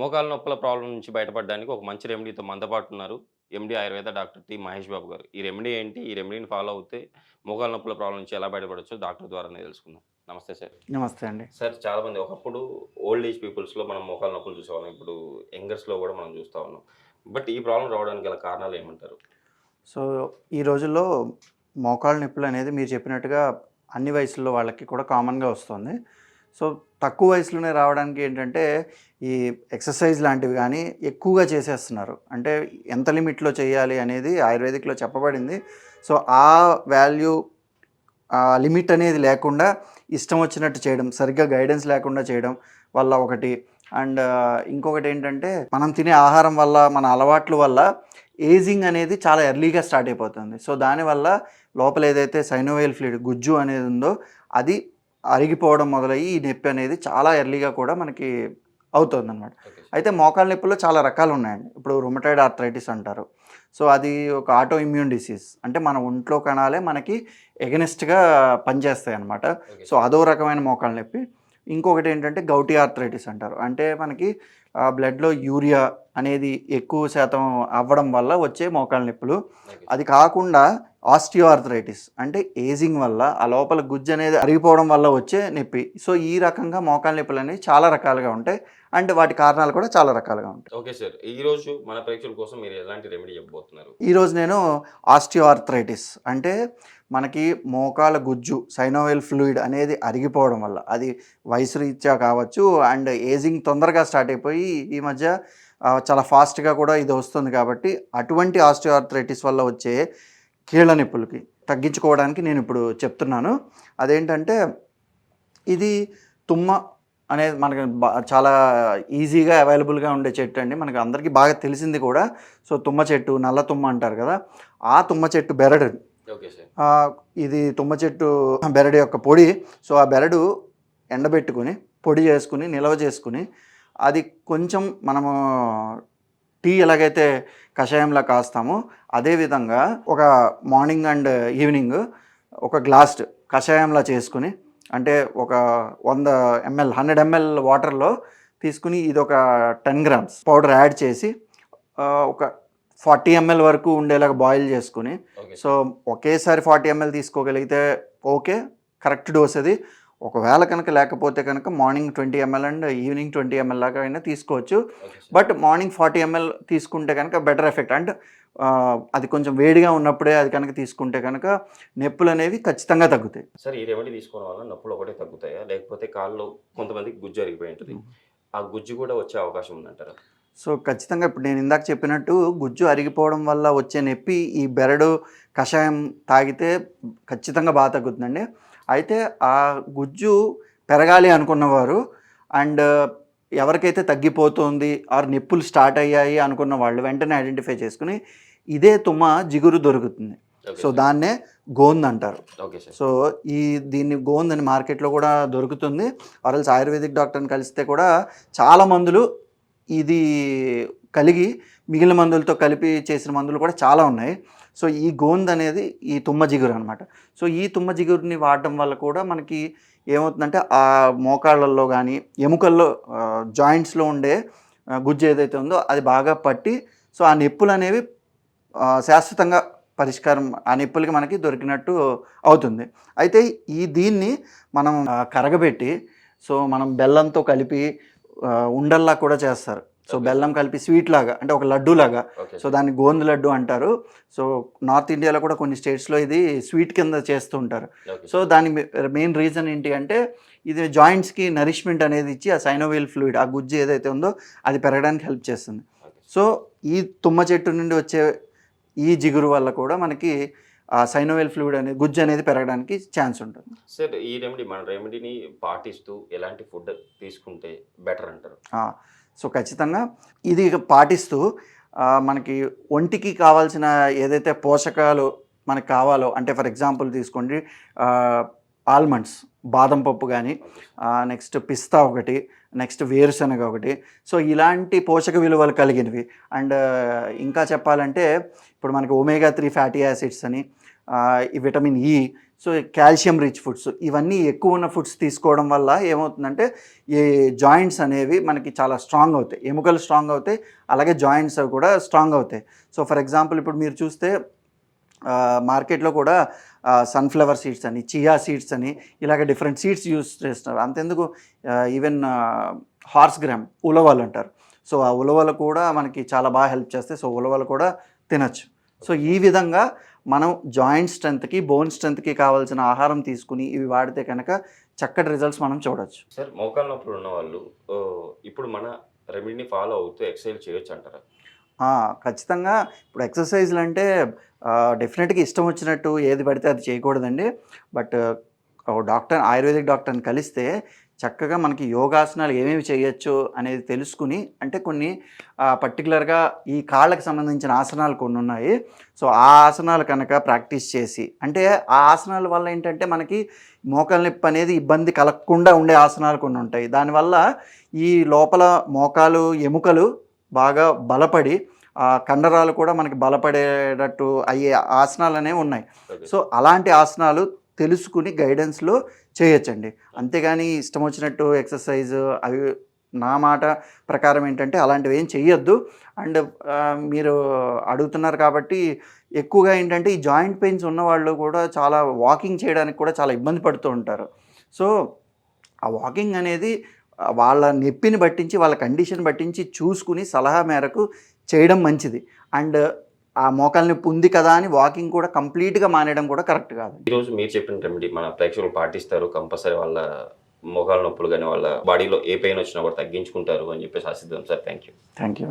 మోకాల నొప్పుల ప్రాబ్లం నుంచి బయటపడడానికి ఒక మంచి రెమెడీతో మనతో ఉన్నారు MD Ayurveda doctor T Mahesh Babu గారు. ఈ రెమెడీ ఏంటి? ఈ రెమెడీని ఫాలో అవుతే మోకాల నొప్పుల ప్రాబ్లం నుంచి ఎలా బయటపడొచ్చో డాక్టర్ ద్వారానే తెలుసుకుందాం. నమస్తే సార్. నమస్తే అండి. సార్ చాలా మంది ఒకప్పుడు ఓల్డ్ ఏజ్ పీపుల్స్లో మనం మోకాల నొప్పులు చూసేవాళ్ళం. ఇప్పుడు యంగర్స్లో కూడా మనం చూస్తూ ఉన్నాం. బట్ ఈ ప్రాబ్లం రావడానికి గల కారణాలు ఏమంటారు? సో ఈ రోజుల్లో మోకాళ్ళ నొప్పులు అనేది మీరు చెప్పినట్టుగా అన్ని వయసుల్లో వాళ్ళకి కూడా కామన్గా వస్తుంది. సో తక్కువ వయసులోనే రావడానికి ఏంటంటే ఈ ఎక్సర్సైజ్ లాంటివి కానీ ఎక్కువగా చేసేస్తున్నారు. అంటే ఎంత లిమిట్లో చేయాలి అనేది ఆయుర్వేదిక్లో చెప్పబడింది. సో ఆ వాల్యూ ఆ లిమిట్ అనేది లేకుండా ఇష్టం వచ్చినట్టు చేయడం సరిగ్గా గైడెన్స్ లేకుండా చేయడం వల్ల ఒకటి. అండ్ ఇంకొకటి ఏంటంటే మనం తినే ఆహారం వల్ల మన అలవాట్ల వల్ల ఏజింగ్ అనేది చాలా ఎర్లీగా స్టార్ట్ అయిపోతుంది. సో దానివల్ల లోపల ఏదైతే సైనోవేల్ ఫ్లూయిడ్ గుజ్జు అనేది ఉందో అది అరిగిపోవడం మొదలయ్యి ఈ నొప్పి అనేది చాలా ఎర్లీగా కూడా మనకి అవుతుంది అనమాట అయితే మోకాళ్ళ నొప్పుల్లో చాలా రకాలు ఉన్నాయండి ఇప్పుడు రుమటైడ్ ఆర్థరైటిస్ అంటారు. సో అది ఒక ఆటో ఇమ్యూన్ డిసీజ్ అంటే మన ఒంట్లో కణాలే మనకి ఎగనెస్ట్గా పనిచేస్తాయి అనమాట సో అదో రకమైన మోకాళ్ళ నొప్పి. ఇంకొకటి ఏంటంటే గౌటీ ఆర్థరైటిస్ అంటారు. అంటే మనకి బ్లడ్లో యూరియా అనేది ఎక్కువ శాతం అవ్వడం వల్ల వచ్చే మోకాళ్ళ నొప్పులు. అది కాకుండా ఆస్టియో ఆర్థరైటిస్ అంటే ఏజింగ్ వల్ల ఆ లోపల గుజ్జు అనేది అరిగిపోవడం వల్ల వచ్చే నొప్పి. సో ఈ రకంగా మోకాళ్ళ నొప్పులు అనేవి చాలా రకాలుగా ఉంటాయి. అండ్ వాటి కారణాలు కూడా చాలా రకాలుగా ఉంటాయి. Okay sir. ఈ రోజు మన ప్రేక్షకుల కోసం మీరు ఎలాంటి రెమెడీ చెప్పబోతున్నారు? ఈరోజు నేను ఆస్టియో ఆర్థరైటిస్ అంటే మనకి మోకాల గుజ్జు సైనోవెల్ ఫ్లూయిడ్ అనేది అరిగిపోవడం వల్ల. అది వయసు రీత్యా కావచ్చు అండ్ ఏజింగ్ తొందరగా స్టార్ట్ అయిపోయి ఈ మధ్య చాలా ఫాస్ట్గా కూడా ఇది వస్తుంది కాబట్టి అటువంటి ఆస్టియో ఆర్థరైటిస్ వల్ల వచ్చే కీళ్ళ నొప్పులకి తగ్గించుకోవడానికి నేను ఇప్పుడు చెప్తున్నాను. అదేంటంటే ఇది తుమ్మ అనేది మనకి చాలా ఈజీగా అవైలబుల్గా ఉండే చెట్టు అండి. మనకి అందరికీ బాగా తెలిసింది కూడా. సో తుమ్మ చెట్టు నల్ల తుమ్మ అంటారు కదా. ఆ తుమ్మ చెట్టు బెరడు. ఇది తుమ్మ చెట్టు బెరడు యొక్క పొడి. సో ఆ బెరడు ఎండబెట్టుకుని పొడి చేసుకుని నిల్వ చేసుకుని అది కొంచెం మనము టీ ఎలాగైతే కషాయంలా కాస్తామో అదేవిధంగా ఒక మార్నింగ్ అండ్ ఈవినింగ్ ఒక గ్లాస్ కషాయంలా చేసుకుని అంటే ఒక వంద ఎంఎల్ హండ్రెడ్ ఎంఎల్ వాటర్లో తీసుకుని ఇది ఒక టెన్ గ్రామ్స్ పౌడర్ యాడ్ చేసి ఒక ఫార్టీ ఎంఎల్ వరకు ఉండేలాగా బాయిల్ చేసుకుని సో ఒకేసారి ఫార్టీ ఎంఎల్ తీసుకోగలిగితే ఓకే కరెక్ట్ డోస్ అది. ఒకవేళ కనుక లేకపోతే కనుక morning twenty ML and evening twenty ML లాగా అయినా తీసుకోవచ్చు. బట్ మార్నింగ్ ఫార్టీ ఎంఎల్ తీసుకుంటే కనుక బెటర్ ఎఫెక్ట్. ఆ, అది కొంచెం వేడిగా ఉన్నప్పుడే అది కనుక తీసుకుంటే కనుక నొప్పులు అనేవి ఖచ్చితంగా తగ్గుతాయి. సార్ ఈ రెమెడీ తీసుకోవడం వల్ల నొప్పులు ఒకటే తగ్గుతాయా? లేకపోతే కాళ్ళు కొంతమందికి గుజ్జు అరిగిపోయి ఉంటుంది ఆ గుజ్జు కూడా వచ్చే అవకాశం ఉందంటారా? సో ఖచ్చితంగా ఇప్పుడు నేను ఇందాక చెప్పినట్టు గుజ్జు అరిగిపోవడం వల్ల వచ్చే నొప్పి ఈ బెరడు కషాయం తాగితే ఖచ్చితంగా బాగా తగ్గుతుందండి. అయితే ఆ గుజ్జు పెరగాలి అనుకున్నవారు అండ్ ఎవరికైతే తగ్గిపోతుంది ఆర్ నొప్పులు స్టార్ట్ అయ్యాయి అనుకున్న వాళ్ళు వెంటనే ఐడెంటిఫై చేసుకుని ఇదే తుమ్మ జిగురు దొరుకుతుంది. సో. దాన్నే గోంద్ అంటారు. సో ఈ దీన్ని గోంద్ అని మార్కెట్లో కూడా దొరుకుతుంది. ఆర్ఎల్స్ ఆయుర్వేదిక్ డాక్టర్ని కలిస్తే కూడా చాలా మందులు ఇది కలిగి మిగిలిన మందులతో కలిపి చేసిన మందులు కూడా చాలా ఉన్నాయి. సో ఈ గోంద్ అనేది ఈ తుమ్మ జిగురు అనమాట సో ఈ తుమ్మ జిగురుని వాడడం వల్ల కూడా మనకి ఏమవుతుందంటే ఆ మోకాళ్ళల్లో కానీ ఎముకల్లో జాయింట్స్లో ఉండే గుజ్జు ఏదైతే ఉందో అది బాగా పట్టి సో ఆ నొప్పులు అనేవి శాశ్వతంగా పరిష్కారం ఆ నొప్పులకి మనకి దొరికినట్టు అవుతుంది. అయితే ఈ దీన్ని మనం కరగబెట్టి సో మనం బెల్లంతో కలిపి ఉండల్లా కూడా చేస్తారు. సో. బెల్లం కలిపి స్వీట్ లాగా అంటే ఒక లడ్డు లాగా. సో దాన్ని గోందు లడ్డు అంటారు. సో నార్త్ ఇండియాలో కూడా కొన్ని స్టేట్స్లో ఇది స్వీట్ కింద చేస్తూ ఉంటారు. సో దాని మెయిన్ రీజన్ ఏంటి అంటే ఇది జాయింట్స్కి నరిష్మెంట్ అనేది ఇచ్చి ఆ సైనోవేల్ ఫ్లూయిడ్ ఆ గుజ్జు ఏదైతే ఉందో అది పెరగడానికి హెల్ప్ చేస్తుంది. సో ఈ తుమ్మ చెట్టు నుండి వచ్చే ఈ జిగురు వల్ల కూడా మనకి ఆ సైనోవేల్ ఫ్లూయిడ్ అనేది గుజ్జు అనేది పెరగడానికి ఛాన్స్ ఉంటుంది. సార్ ఈ రెమెడీ మన రెమెడీని పాటిస్తూ ఎలాంటి ఫుడ్ తీసుకుంటే బెటర్ అంటారు? సో ఖచ్చితంగా ఇది పాటిస్తూ మనకి ఒంటికి కావాల్సిన ఏదైతే పోషకాలు మనకు కావాలో అంటే ఫర్ ఎగ్జాంపుల్ తీసుకోండి ఆల్మండ్స్ బాదం పప్పు కానీ నెక్స్ట్ పిస్తా ఒకటి నెక్స్ట్ వేరుశనగ ఒకటి. సో ఇలాంటి పోషక విలువలు కలిగినవి. అండ్ ఇంకా చెప్పాలంటే ఇప్పుడు మనకి ఒమేగా త్రీ ఫ్యాటీ యాసిడ్స్ అని ఈ vitamin E so calcium rich foods ఇవన్నీ ఎక్కువ ఉన్న ఫుడ్స్ తీసుకోవడం వల్ల ఏమవుతుందంటే ఈ జాయింట్స్ అనేవి మనకి చాలా స్ట్రాంగ్ అవుతాయి. ఎముకలు స్ట్రాంగ్ అవుతాయి అలాగే జాయింట్స్ అవి కూడా స్ట్రాంగ్ అవుతాయి. సో ఫర్ ఎగ్జాంపుల్ ఇప్పుడు మీరు చూస్తే మార్కెట్లో కూడా సన్ఫ్లవర్ సీడ్స్ అని చియా సీడ్స్ అని ఇలాగ డిఫరెంట్ సీడ్స్ యూస్ చేస్తున్నారు. అంతెందుకు ఈవెన్ హార్స్ గ్రామ్ ఉలవలు అంటారు. సో ఆ ఉలవలు కూడా మనకి చాలా బాగా హెల్ప్ చేస్తాయి. సో ఉలవలు కూడా తినచ్చు. సో ఈ విధంగా మనం జాయింట్ స్ట్రెంత్కి బోన్ స్ట్రెంత్కి కావాల్సిన ఆహారం తీసుకుని ఇవి వాడితే కనుక చక్కటి రిజల్ట్స్ మనం చూడొచ్చు. సార్ మోకాళ్ళ నొప్పులు ఉన్న వాళ్ళు ఇప్పుడు మన రెమెడీని ఫాలో అవుతూ ఎక్సర్సైజ్ చేయొచ్చు అంటారా ఖచ్చితంగా. ఇప్పుడు ఎక్సర్సైజ్లు అంటే డెఫినెట్గా ఇష్టం వచ్చినట్టు ఏది పడితే అది చేయకూడదండి. బట్ డాక్టర్ ఆయుర్వేదిక్ డాక్టర్ని కలిస్తే చక్కగా మనకి యోగాసనాలు ఏమేమి చేయొచ్చు అనేది తెలుసుకుని అంటే కొన్ని పర్టికులర్గా ఈ కాళ్ళకి సంబంధించిన ఆసనాలు కొన్ని ఉన్నాయి. సో ఆ ఆసనాలు కనుక ప్రాక్టీస్ చేసి అంటే ఆ ఆసనాల వల్ల ఏంటంటే మనకి మోకాలు నొప్పి అనేది ఇబ్బంది కలగకుండా ఉండే ఆసనాలు కొన్ని ఉంటాయి. దానివల్ల ఈ లోపల మోకాలు ఎముకలు బాగా బలపడి ఆ కండరాలు కూడా మనకి బలపడేటట్టు అయ్యే ఆసనాలు అనేవి ఉన్నాయి. సో అలాంటి ఆసనాలు తెలుసుకుని గైడెన్స్లో చేయొచ్చండి. అంతేగాని ఇష్టం వచ్చినట్టు ఎక్సర్సైజ్ అవి నా మాట ప్రకారం ఏంటంటే అలాంటివి ఏం చెయ్యొద్దు. అండ్ మీరు అడుగుతున్నారు కాబట్టి ఎక్కువగా ఏంటంటే ఈ జాయింట్ పెయిన్స్ ఉన్న వాళ్ళు కూడా చాలా వాకింగ్ చేయడానికి కూడా చాలా ఇబ్బంది పడుతూ ఉంటారు. సో ఆ వాకింగ్ అనేది వాళ్ళ నొప్పిని బట్టించి వాళ్ళ కండిషన్ బట్టించి చూసుకుని సలహా మేరకు చేయడం మంచిది. అండ్ ఆ మోకాలు నొప్పి ఉంది కదా అని వాకింగ్ కూడా కంప్లీట్గా మానేయడం కూడా కరెక్ట్ కాదు. ఈరోజు మీరు చెప్పిన రెమెడీ మన ప్రేక్షకులు పాటిస్తారు కంపల్సరీ వాళ్ళ మోకాళ్ళ నొప్పులు కానీ వాళ్ళ బాడీలో ఏ పెయిన్ వచ్చినా కూడా తగ్గించుకుంటారు అని చెప్పేసి ఆశిద్దాం sir. Thank you thank you